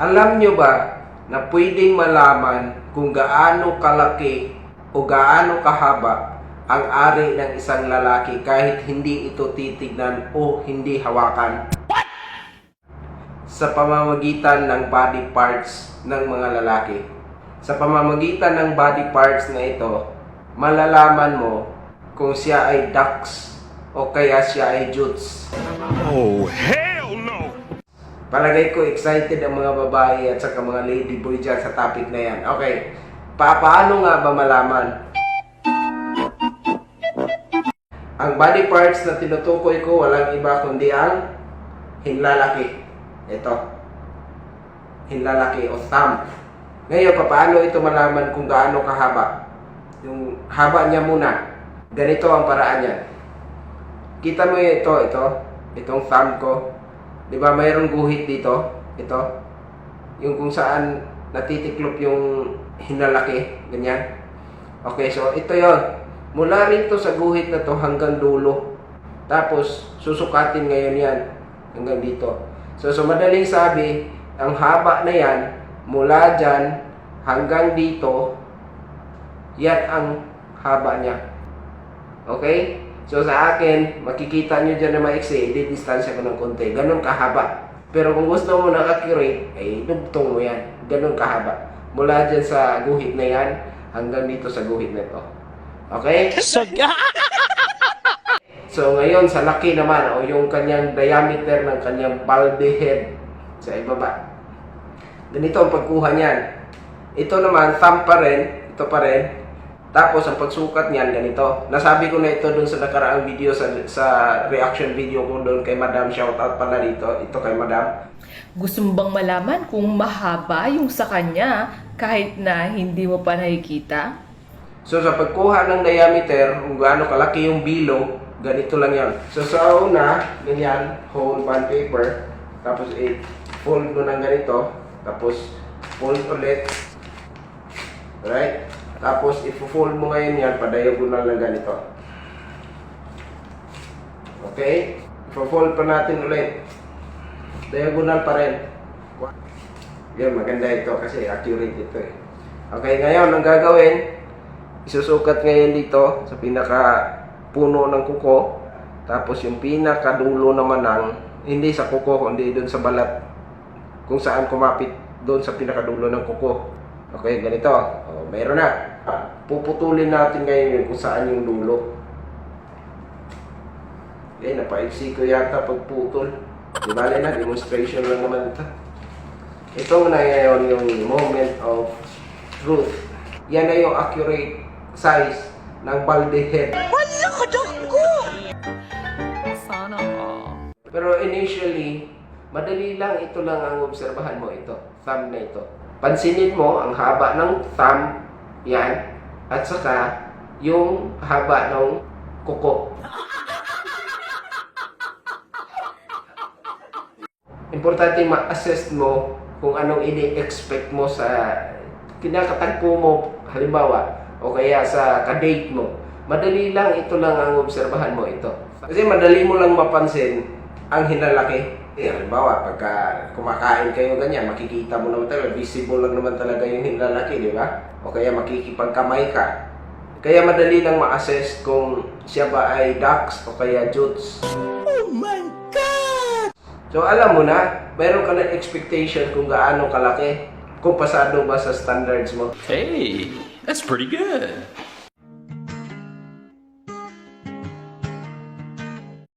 Alam nyo ba na pwedeng malaman kung gaano kalaki o gaano kahaba ang ari ng isang lalaki kahit hindi ito titignan o hindi hawakan? Sa pamamagitan ng body parts ng mga lalaki. Sa pamamagitan ng body parts na ito, malalaman mo kung siya ay ducks o kaya siya ay jutes. Oh, hell no! Palagay ko excited ang mga babae at saka mga ladyboy dyan sa topic na yan. Okay, pa paano nga ba malaman? Ang body parts na tinutukoy ko walang iba kundi ang hinlalaki. Ito. Hinlalaki o thumb. Ngayon, paano ito malaman kung gaano kahaba? Yung haba niya muna. Ganito ang paraan niya. Kita mo ito, ito. Itong thumb ko. Di ba mayroong guhit dito? Ito. Yung kung saan natitiklop yung hinalaki. Ganyan. Okay, so ito yon. Mula rito sa guhit na to hanggang dulo. Tapos, susukatin ngayon yan. Hanggang dito. So, so madaling sabi, ang haba na yan, mula dyan hanggang dito, yan ang haba niya. Okay? So sa akin, makikita nyo dyan na maiksi, i-distansya ko ng konti. Ganon kahaba. Pero kung gusto mo na accurate, ay dugtong mo yan. Ganon kahaba. Mula dyan sa guhit na yan, hanggang dito sa guhit na to. Okay? So ngayon, sa laki naman, o yung kanyang diameter ng kanyang balde head sa ibaba. Ganito ang pagkuha niyan. Ito naman, thumb pa rin. Ito pa rin. Tapos, ang pagsukat niyan, ganito. Nasabi ko na ito dun sa nakaraang video, sa, sa reaction video ko doon kay Madam. Shoutout pala dito. Ito kay Madam. Gusto mo bang malaman kung mahaba yung sa kanya kahit na hindi mo pa nakikita? So, sa pagkuha ng diameter, kung gaano kalaki yung bilog, ganito lang yan. So, sa una, ganyan, whole bond paper. Tapos, i-fold mo ng ganito. Tapos, fold ulit. Right? Tapos, i-fold mo ngayon yan, pa-diagonal na ganito. Okay? I-fold pa natin ulit. Diagonal pa rin. Yan, maganda ito kasi accurate ito eh. Okay, ngayon, ang gagawin, isusukat ngayon dito sa pinaka puno ng kuko. Tapos yung pinaka dulo naman ng, hindi sa kuko, kundi doon sa balat. Kung saan kumapit doon sa pinaka dulo ng kuko. Okay, ganito. O, meron na. Puputulin natin ngayon yun kung saan yung dulo. Okay, napaiksi ko yata pagputol. Di bale na, demonstration lang naman ito. Ito na ngayon yung moment of truth. Yan na yung accurate size ng balde head. Sana madali lang ito lang ang obserbahan mo ito. Thumb na ito. Pansinin mo ang haba ng thumb, yan, at saka yung haba ng kuko. Importante ma-assess mo kung anong ini-expect mo sa kinakatagpo mo, halimbawa, o kaya sa kadate mo. Madali lang, ito lang ang obserbahan mo ito. Kasi madali mo lang mapansin ang hinalaki. Eh, halimbawa, pagka kumakain kayo ganyan, makikita mo naman talaga, visible lang naman talaga yung hinlalaki, di ba? O kaya makikipagkamay ka. Kaya madali lang ma-assess kung siya ba ay ducks o kaya jutes. So alam mo na, meron ka na expectation kung gaano kalaki, kung pasado ba sa standards mo. Hey, that's pretty good.